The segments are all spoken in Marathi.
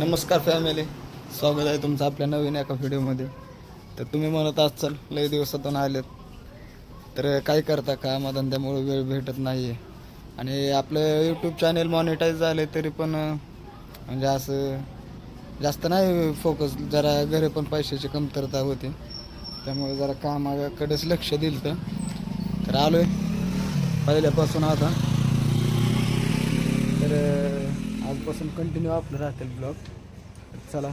नमस्कार फॅमिली स्वागत आहे तुमचं आपल्या नवीन एका व्हिडिओमध्ये. तर तुम्ही म्हणत असाल लय दिवसातून आलेत. तर काय करता कामधंद्यामुळे वेळ भेटत नाही आहे आणि आपलं यूट्यूब चॅनेल मॉनिटाईज झाले तरी पण म्हणजे असं जास्त नाही फोकस जरा घरी पण पैशाची कमतरता होती. त्यामुळे जरा कामाकडेच लक्ष दिलं तर तर आलो आहे पहिल्यापासून आता. तर आजपासून कंटिन्यू आपलं राहतील ब्लॉग चला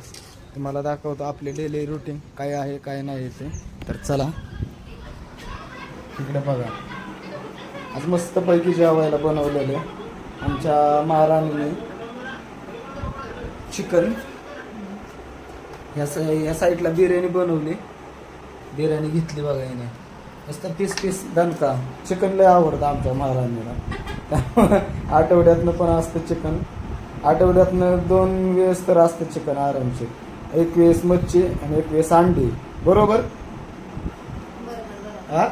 तुम्हाला दाखवतो आपले डेली रुटीन काय आहे काय नाही ते. तर चला तिकडे बघा. आज मस्तपैकी जेवायला बनवलेलं आहे. आमच्या महाराणीने चिकन. या सा या साईडला बिर्याणी बनवली. बिर्याणी घेतली बघा याने मस्त पीस पीस दणका. चिकन लय आवडतं आमच्या महाराणीला. त्यामुळे आठवड्यातनं पण असतं चिकन. आठवड्यातनं दोन वेळेस तर असतं चिकन आरामशीर. एक वेळेस मच्छी आणि एक वेळेस अंडी. बरोबर? हा?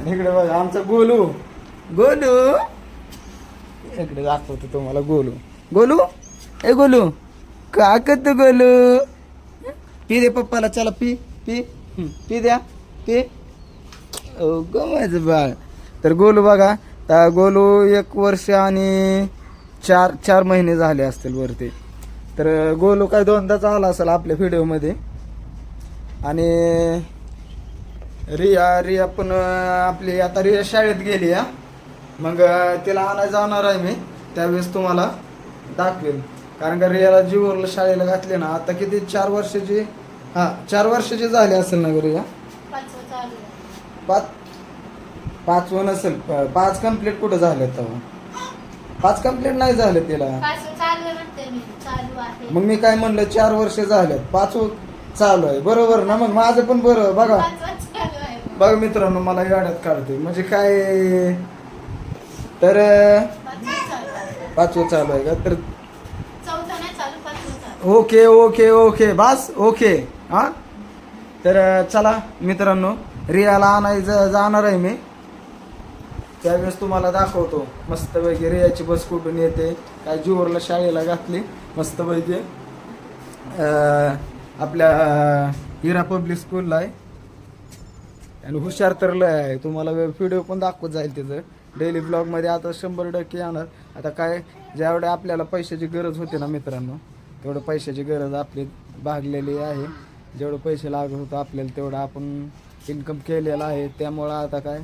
आणि इकडे बघा आमचा गोलू. गोलू? इकडे दाखवतो तुम्हाला गोलू. गोलू? ए गोलू का करतो गोलू? पी दे पप्पाला चला पी पी पी द्या पी. गमायचं बाळ. तर गोलू बघा तर गोलू एक वर्ष आणि चार चार महिने झाले असतील वरती. तर गोलू काय दोनदाच आला असेल आपल्या व्हिडिओमध्ये आणि रिया रिया पण आपली आता रिया शाळेत गेली हा. मग तिला आणायला जाणार आहे मी. त्यावेळेस तुम्हाला दाखवेल कारण का रियाला जीवरला शाळेला घातले ना आता किती चार वर्षाची हा चार वर्षाची झाली असेल ना रिया. पाच पाचवं नसेल प- पाच कंप्लीट कुठं झाले तेव्हा पाच कंप्लीट नाही झाले तिला. पाचवं चालू आहे म्हणते मी चालू आहे. मग मी काय म्हणलं चार वर्ष झालेत पाचवं चालू आहे. बरोबर ना मग? माझं पण बरं बघा. पाचवं चालू आहे. बघा मित्रांनो मला गाड्यात काढते. म्हणजे काय? तर पाचवं चालू आहे. पाचवं चालू आहे का? तर चौथा नाही चालू पाचवं चालू. Okay okay okay. बस ओके. हा? तर चला मित्रांनो. रियाला आणायचं जाणार आहे मी. त्यावेळेस तुम्हाला दाखवतो. मस्तपैकी रियाची बस कुठून येते काय जुवरला शाळेला घातली मस्तपैकी. पैकी आपल्या हिरा पब्लिक स्कूलला आहे. आणि हुशार तर लय आहे. तुम्हाला व्हिडिओ पण दाखवत जाईल त्याचं डेली ब्लॉगमध्ये आता शंभर टक्के येणार. आता काय ज्यावेळे आपल्याला पैशाची गरज होती ना मित्रांनो तेवढं पैशाची गरज आपली भागलेली आहे. जेवढं पैसे लागत होतं आपल्याला तेवढं आपण इन्कम केलेलं आहे. त्यामुळं आता काय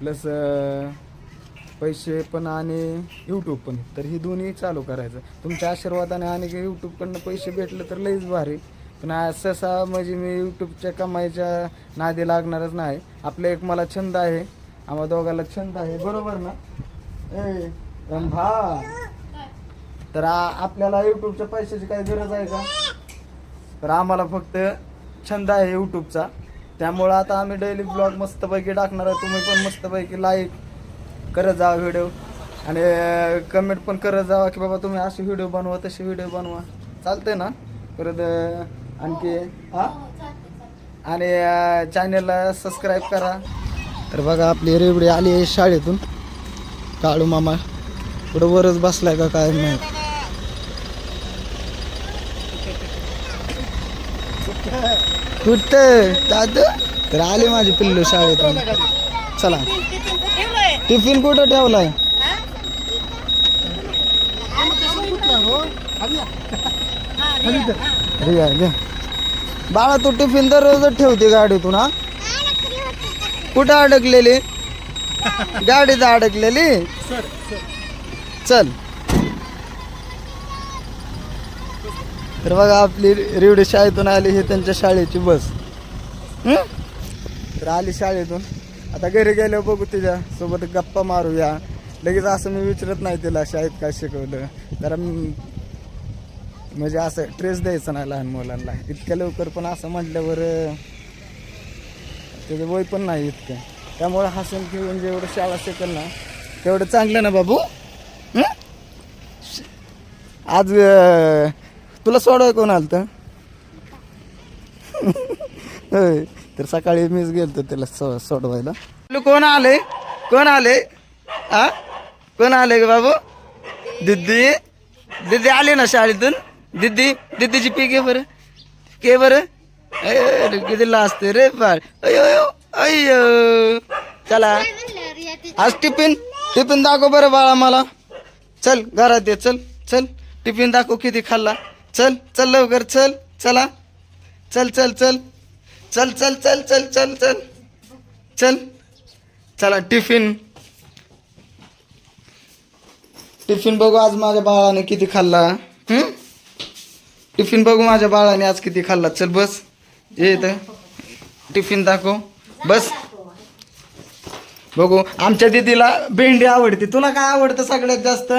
प्लस पैसे पण आणि यूट्यूब पण. तर ही दोन्ही चालू करायचं. तुमच्या आशीर्वादाने आणि यूट्यूबकडनं पैसे भेटले तर लईच भारी. पण आज सहसा म्हणजे मी यूट्यूबच्या कमाईच्या नादी लागणारच नाही. आपला एक मला छंद आहे. आम्हा दोघाला छंद आहे. बरोबर ना? ए रंभा. तर आपल्याला यूट्यूबच्या पैशाची काही गरज आहे का? तर आम्हाला फक्त छंद आहे यूट्यूबचा त्यामुळं आता आम्ही डेली ब्लॉग मस्तपैकी टाकणार आहे. तुम्ही पण मस्तपैकी लाईक करत जा व्हिडिओ आणि कमेंट पण करत जावा की बाबा तुम्ही असे व्हिडिओ बनवा तसे व्हिडिओ बनवा. चालते ना? परत आणखी हा? आणि चॅनलला सबस्क्राईब करा. तर बघा आपली रेवडी आली आहे शाळेतून. काळू मामा. पुढं वरच बसलाय का काय नाही. कुठं? दादू? तर आली माझी पिल्लू शाळेतून चला. टिफिन कुठं ठेवलाय? घ्या बाळा तू टिफिन दररोजच ठेवते गाडीतून हा? कुठं अडकलेली? गाडीत अडकलेली? चल. तर बघा आपली रिवडी शाळेतून आली हे त्यांच्या शाळेची बस. तर आली शाळेतून. आता घरी गेल्यावर बघू तिच्या सोबत गप्पा मारूया. लगेच असं मी विचारत नाही तिला शाळेत काय शिकवलं. जरा म्हणजे असं ट्रेस द्यायचं नाही लहान मुलांना. इतक्या लवकर पण असं म्हटल्यावर त्याचं वय पण नाही इतकं. त्यामुळं हसून घेऊन जेवढं शाळा शिकेल ना तेवढं चांगलं ना बाबू? श- आज तुला सोडवाय कोण आलं तर होय तर सकाळी मीच गेलतो त्याला सो सोडवायला. तुला कोण आले? कोण आले? आ? कोण आले ग बाबू? दिदी दिदी आले ना शाळेतून? दिदी दिदीची पी घे बरं. के बरं. किती लाजते रे बाळ. अयो अयो चला. आज टिफिन टिफिन दाखव बरं बाळा मला. चल घरात ये चल चल. टिफिन दाखव किती खाल्ला. चल चल लवकर चल चला. चल चल चल. चल चल चल चल चल चल. चल. चला टिफिन. टिफिन बघू आज माझ्या बाळाने किती खाल्ला? टिफिन बघू माझ्या बाळाने आज किती खाल्ला. चल बस. ये इथं. टिफिन दाखव. बस. बघू. आमच्या दीदीला भेंडी आवडते. तुला काय आवडतं सगळ्यात जास्त?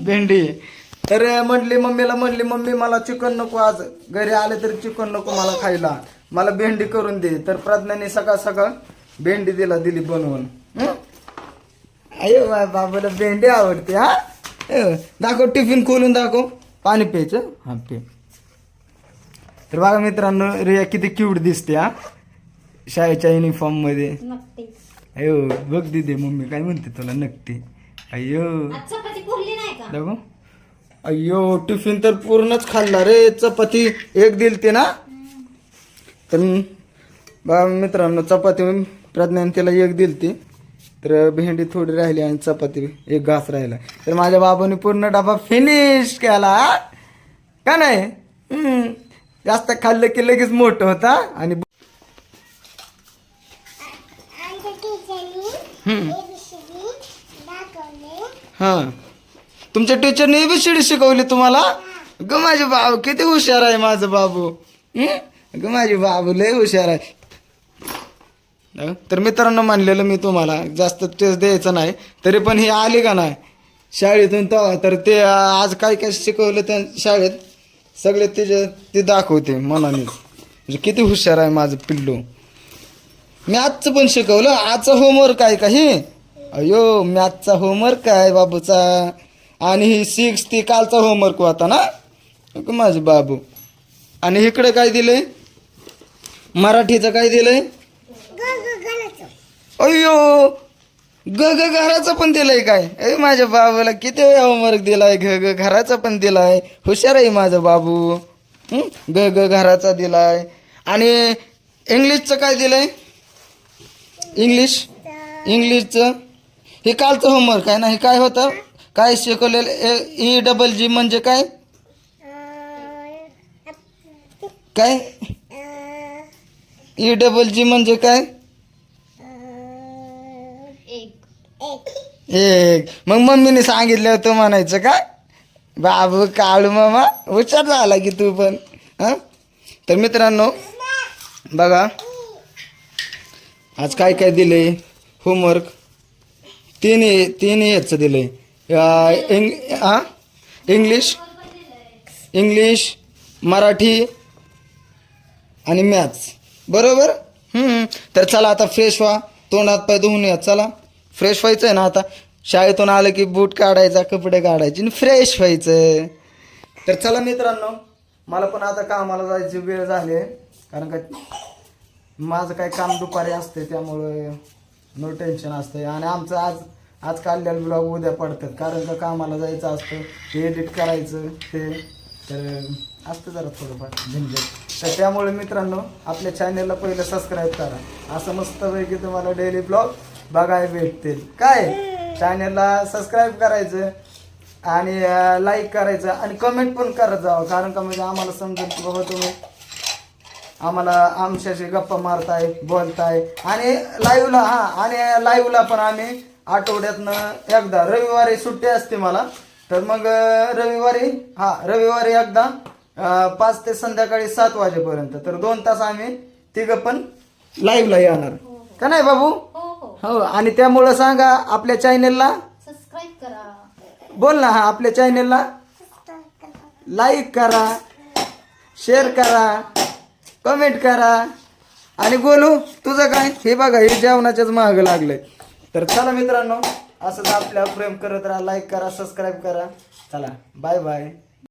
भेंडी. तर म्हटली मम्मीला म्हणली मम्मी मला चिकन नको आज. घरी आले तरी चिकन नको मला खायला. मला भेंडी करून दे. तर प्रज्ञाने सकाळ सकाळ भेंडी दिला दिली बनवून? अयो बाबाला भेंडी आवडते हा? दाखव टिफिन खोलून दाखव. पाणी प्यायचं? हा पे. तर बघा मित्रांनो रिया किती क्यूट दिसते हा? शाळेच्या युनिफॉर्ममध्ये. अयो बघ दिदे मम्मी काय म्हणते तुला नक्की अयो. दाखव. अयो टिफिन तर पूर्णच खाल्ला रे. चपाती एक दिलते ना. तर बघा मित्रांनो चपाती प्रज्ञान तिला एक दिलती तर भेंडी थोडी राहिली आणि चपाती एक घास राहिला. तर माझ्या बाबाने पूर्ण डबा फिनिश केला का नाही. जास्त खाल्लं की लगेच मोठं होता आणि. हा. तुमच्या टीचरने एबीसीडी शिकवली तुम्हाला? ग माझे बाबू किती हुशार आहे माझं बाबू. हं? ग माझे बाबू लय हुशार आहे. तर मित्रांनो मानलेलं मी तुम्हाला जास्त टेस्ट द्यायचं नाही तरी पण ही आली का नाही? शाळेतून तेव्हा तर ते आज काय काय शिकवलं त्या शाळेत? सगळे तिचे ते दाखवते मनाने. म्हणजे किती हुशार आहे माझं पिल्लू. मॅथचं पण शिकवलं. आजचं होमवर्क आहे का हे? अयो मॅथचा होमवर्क आहे बाबूचा? आणि ही सिक्स ती कालचा होमवर्क होता ना? अगं माझे बाबू. आणि इकडे काय दिले मराठीचं काय दिलंय? अयो ग ग घराचं पण दिलंय काय? अय माझ्या बाबूला किती वेळा होमवर्क दिलाय? घ ग घराचा पण दिलाय. हुशार आहे माझा बाबू. ग ग घराचा दिलाय. आणि इंग्लिशचं काय दिलंय? इंग्लिश? इंग्लिशचं? हे कालचं होमवर्क आहे ना? हे काय होतं? काय शिकवलेलं? ई डबल जी म्हणजे काय? काय? ई डबल जी म्हणजे काय? एक. एक मग मम्मीने सांगितलं होतं म्हणायचं का? बाबू काळू मामा हुशार झाला की तू पण हां? तर मित्रांनो बघा. आज काय काय दिले होमवर्क तीन तीन ह्याचं दिलंय. आहे इंग हां इंग्लिश इंग्लिश मराठी आणि मॅथ्स बरोबर? तर चला आता फ्रेश व्हा. तोंडात पाय धुवून या. चला. फ्रेश व्हायचं आहे ना आता. शाळेतून आलं की बूट काढायचा कपडे काढायचे आणि फ्रेश व्हायचं तर चला मित्रांनो मला पण आता कामाला जायची वेळ झाली आहे. कारण का माझं काही काम दुपारी असते त्यामुळे नो टेन्शन असतं आणि आमचं आज आज काढलेलं ब्लॉग उद्या पडतात. कारण का कामाला जायचं असतं ते एडिट करायचं ते. तर असतं जरा थोडंफार झंझट. तर त्यामुळे मित्रांनो आपल्या चॅनलला पहिलं सबस्क्राईब करा. असं मस्तपैकी तुम्हाला डेली ब्लॉग बघायला भेटतील. काय? चॅनलला सबस्क्राईब करायचं आणि लाईक करायचं आणि कमेंट पण करत जावं. कारण का म्हणजे आम्हाला समजेल की बाबा तुम्ही आम्हाला आमच्याशी गप्पा मारताय बोलताय. आणि लाईव्हला हा आणि लाईव्हला पण आम्ही आठवड्यातनं एकदा रविवारी सुट्टी असते मला. तर मग रविवारी हा रविवारी एकदा पाच ते संध्याकाळी सात वाजेपर्यंत. तर दोन तास आम्ही तिघं पण लाईव्हला येणार. का नाही बाबू? हो हो. हो आणि त्यामुळं सांगा आपल्या चॅनेलला बोल ना हा आपल्या चॅनेलला लाईक करा. शेअर करा. कमेंट करा. आणि बोलू तुझं काय? हे बघा हे जेवणाच्याच महाग लागलंय. तर चला मित्रांनो असंच आपल्या प्रेम करत राहा. लाईक करा सबस्क्राईब करा. चला बाय बाय